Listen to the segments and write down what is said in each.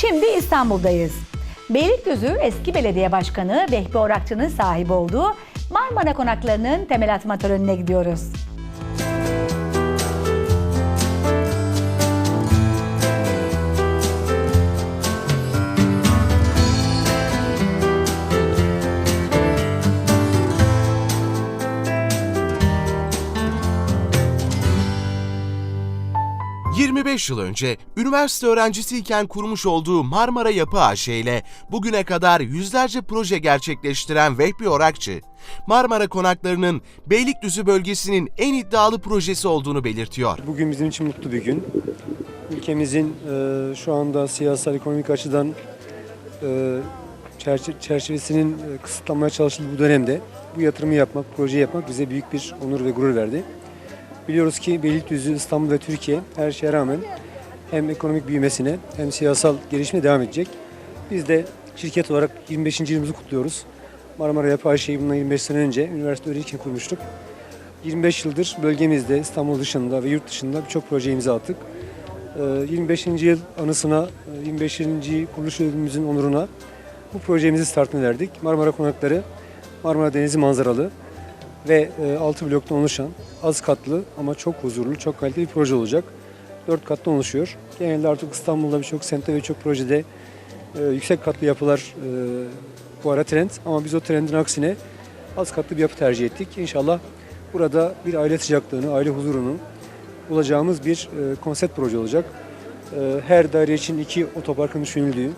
Şimdi İstanbul'dayız. Beylikdüzü eski belediye başkanı Vehbi Orakçı'nın sahibi olduğu Marmara Konakları'nın temel atma törenine gidiyoruz. 25 yıl önce üniversite öğrencisiyken kurmuş olduğu Marmara Yapı AŞ ile bugüne kadar yüzlerce proje gerçekleştiren Vehbi Orakçı, Marmara Konakları'nın Beylikdüzü bölgesinin en iddialı projesi olduğunu belirtiyor. Bugün bizim için mutlu bir gün. Ülkemizin e, şu anda siyasal ekonomik açıdan e, çerçe- çerçevesinin e, kısıtlanmaya çalışıldığı bu dönemde bu yatırımı yapmak, proje yapmak bize büyük bir onur ve gurur verdi. Biliyoruz ki Beylikdüzü, İstanbul ve Türkiye her şeye rağmen hem ekonomik büyümesine hem siyasal gelişmeye devam edecek. Biz de şirket olarak 25. yılımızı kutluyoruz. Marmara Yapı AŞ'yi bundan 25 sene önce üniversite öğrenciyken kurmuştuk. 25 yıldır bölgemizde, İstanbul dışında ve yurt dışında birçok proje imza attık. Ee, 25. yıl anısına, e, 25. kuruluş yılımızın onuruna bu projemizi startını verdik. Marmara Konakları, Marmara Denizi manzaralı ve 6 bloktan oluşan az katlı ama çok huzurlu, çok kaliteli bir proje olacak. 4 katlı oluşuyor. Genelde artık İstanbul'da birçok semtte ve birçok projede e, yüksek katlı yapılar e, bu ara trend ama biz o trendin aksine az katlı bir yapı tercih ettik. İnşallah burada bir aile sıcaklığını, aile huzurunu bulacağımız bir e, konsept proje olacak. E, her daire için iki otoparkın düşünüldüğü,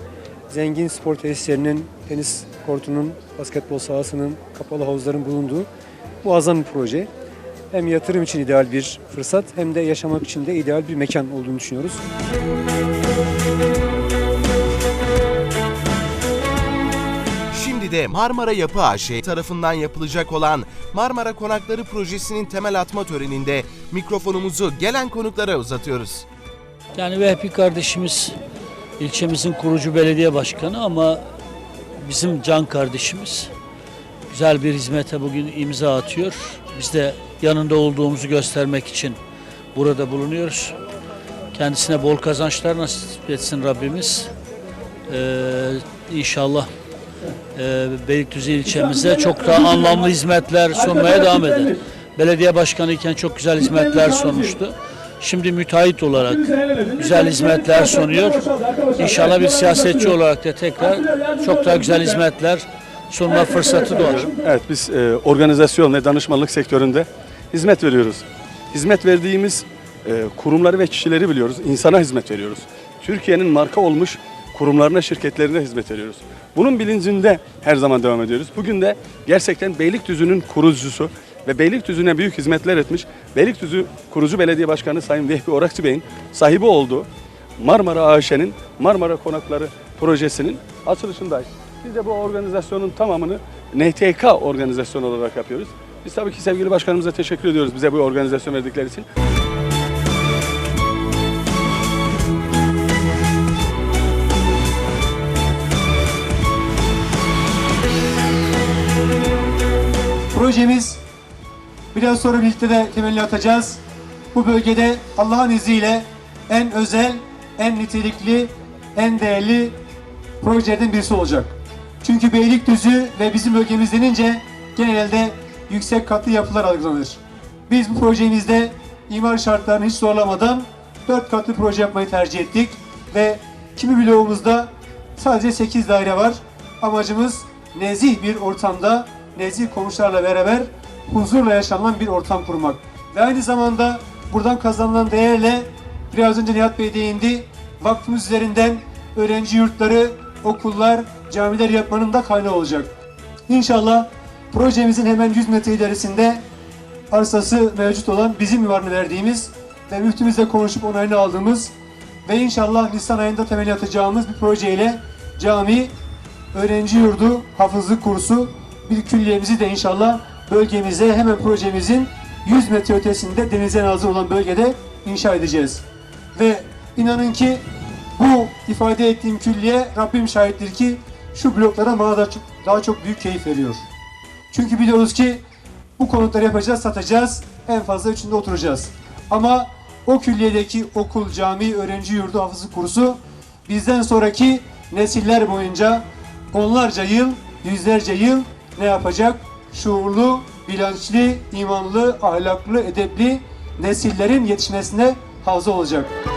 zengin spor tesislerinin, tenis kortunun, basketbol sahasının, kapalı havuzların bulunduğu muazzam bir proje. Hem yatırım için ideal bir fırsat hem de yaşamak için de ideal bir mekan olduğunu düşünüyoruz. Şimdi de Marmara Yapı AŞ tarafından yapılacak olan Marmara Konakları projesinin temel atma töreninde mikrofonumuzu gelen konuklara uzatıyoruz. Yani Vehbi kardeşimiz ilçemizin kurucu belediye başkanı ama bizim can kardeşimiz. Güzel bir hizmete bugün imza atıyor. Biz de yanında olduğumuzu göstermek için burada bulunuyoruz. Kendisine bol kazançlar nasip etsin Rabbimiz. Ee, inşallah e, Beylikdüzü ilçemize çok daha anlamlı hizmetler sunmaya devam eder. Belediye başkanı iken çok güzel hizmetler sunmuştu. Şimdi müteahhit olarak güzel hizmetler sunuyor. İnşallah bir siyasetçi olarak da tekrar çok daha güzel hizmetler sunma fırsatı doğar. Evet biz e, organizasyon ve danışmanlık sektöründe hizmet veriyoruz. Hizmet verdiğimiz e, kurumları ve kişileri biliyoruz. İnsana hizmet veriyoruz. Türkiye'nin marka olmuş kurumlarına, şirketlerine hizmet veriyoruz. Bunun bilincinde her zaman devam ediyoruz. Bugün de gerçekten Beylikdüzü'nün kurucusu ve Beylikdüzü'ne büyük hizmetler etmiş Beylikdüzü kurucu belediye başkanı Sayın Vehbi Orakçı Bey'in sahibi olduğu Marmara AŞ'nin Marmara Konakları projesinin açılışındayız. Biz de bu organizasyonun tamamını NTK organizasyonu olarak yapıyoruz. Biz tabii ki sevgili başkanımıza teşekkür ediyoruz bize bu organizasyon verdikleri için. Projemiz biraz sonra birlikte de temelini atacağız. Bu bölgede Allah'ın izniyle en özel, en nitelikli, en değerli projelerden birisi olacak. Çünkü Beylikdüzü ve bizim bölgemiz denince genelde yüksek katlı yapılar algılanır. Biz bu projemizde imar şartlarını hiç zorlamadan 4 katlı proje yapmayı tercih ettik ve kimi bloğumuzda sadece 8 daire var. Amacımız nezih bir ortamda, nezih komşularla beraber huzurla yaşanan bir ortam kurmak. Ve aynı zamanda buradan kazanılan değerle biraz önce Nihat Bey değindi, vakfımız üzerinden öğrenci yurtları, okullar, camiler yapmanın da kaynağı olacak. İnşallah projemizin hemen 100 metre ilerisinde arsası mevcut olan bizim imarını verdiğimiz ve müftümüzle konuşup onayını aldığımız ve inşallah Nisan ayında temeli atacağımız bir projeyle cami, öğrenci yurdu, hafızlık kursu, bir külliyemizi de inşallah bölgemize hemen projemizin 100 metre ötesinde denize nazır olan bölgede inşa edeceğiz. Ve inanın ki bu ifade ettiğim külliye Rabbim şahittir ki şu bloklara bana da çok, daha çok büyük keyif veriyor. Çünkü biliyoruz ki bu konutları yapacağız, satacağız, en fazla içinde oturacağız. Ama o külliyedeki okul, cami, öğrenci yurdu, hafızlık kursu bizden sonraki nesiller boyunca onlarca yıl, yüzlerce yıl ne yapacak? Şuurlu, bilinçli, imanlı, ahlaklı, edepli nesillerin yetişmesine havza olacak.